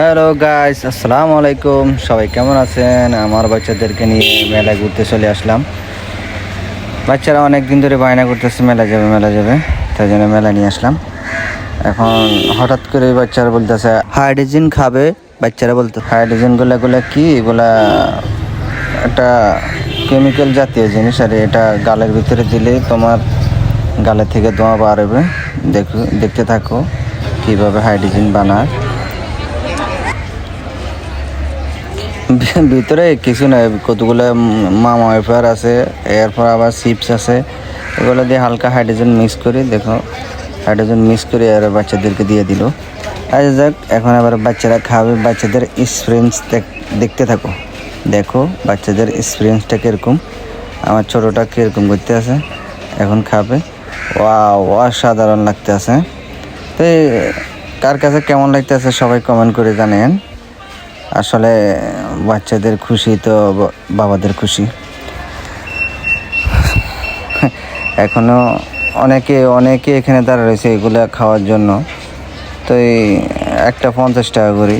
Hello guys আসসালামু আলাইকুম সবাই কেমন আছেন? আমার বাচ্চাদেরকে নিয়ে মেলায় ঘুরতে চলে আসলাম। বাচ্চারা অনেক দিন ধরে বায়না করতেছে, মেলা যাবে মেলা যাবে। তাই জন্য মেলা নিয়ে আসলাম। এখন হঠাৎ করে বাচ্চারা বলতেছে, হাইড্রোজেন খাবে? বাচ্চারা বলতে, হাইড্রোজেনগুলা গুলা কি? এগুলা একটা কেমিক্যাল জাতীয় জিনিস। আর এটা গালের ভিতরে দিলে তোমার গালের থেকে ধোঁয়া বার হবে। দেখো, দেখতে থাকো কীভাবে হাইড্রোজেন বানায়। ভিতরে কিছু নাই, কতগুলো মামা ওয়েফার আছে, এরপর আবার চিপস আছে। এগুলো দিয়ে হালকা হাইড্রোজেন মিক্স করি, দেখো। হাইড্রোজেন মিক্স করে আর বাচ্চাদেরকে দিয়ে দিল। আচ্ছা যাক, এখন আবার বাচ্চারা খাবে। বাচ্চাদের এক্সপিরিয়েন্স দেখতে থাকো। দেখো, বাচ্চাদের এক্সপিরিয়েন্সটা কীরকম। আমার ছোটোটা কীরকম করতে আছে, এখন খাবে। ওয়া অসাধারণ লাগতে আছে। তো কার কাছে কেমন লাগতেছে সবাই কমেন্ট করে জানেন আসলে বাচ্চাদের খুশি তো বাবাদের খুশি। এখনও অনেকে অনেকে এখানে দাঁড়া রয়েছে এগুলো খাওয়ার জন্য। তো এই একটা পঞ্চাশ টাকা করি।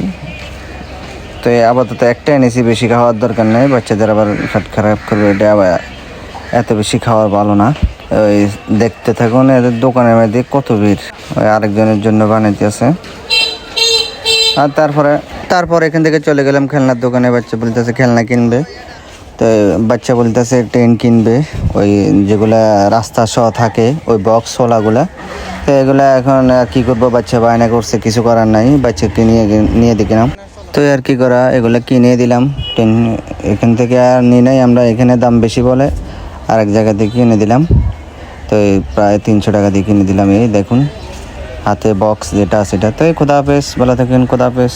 তো আপাতত একটা এনেছি, বেশি খাওয়ার দরকার নেই। বাচ্চাদের আবার পেট খারাপ করবে, এটা আবার এত বেশি খাওয়ার ভালো না। ওই দেখতে থাকুন, এদের দোকানের মধ্যে কত ভিড়। ওই আরেকজনের জন্য বানাইতে আছে আর তারপরে তারপর এখান থেকে চলে গেলাম খেলনার দোকানে। বাচ্চা বলতেছে খেলনা কিনবে। তো বাচ্চা বলতেছে ট্রেন কিনবে। ওই যেগুলা রাস্তা সহ থাকে, ওই বক্স ওলাগুলা তো এগুলা এখন কি করব? বাচ্চা বায়না করছে, কিছু করার নাই। বাচ্চাকে নিয়ে নিয়ে দিলাম তো আর কি করা? এগুলো কিনে দিলাম। ট্রেন এখান থেকে আর নিয়ে নাই। আমরা এখানে দাম বেশি বলে আরেক জায়গা থেকে কিনে দিলাম। তো এই প্রায় তিনশো টাকা দিয়ে কিনে দিলাম। এই দেখুন, হাতে বক্স যেটা সেটা। তো এই খোদা হাফেজ, ভালো থাকেন, খোদা হাফেজ।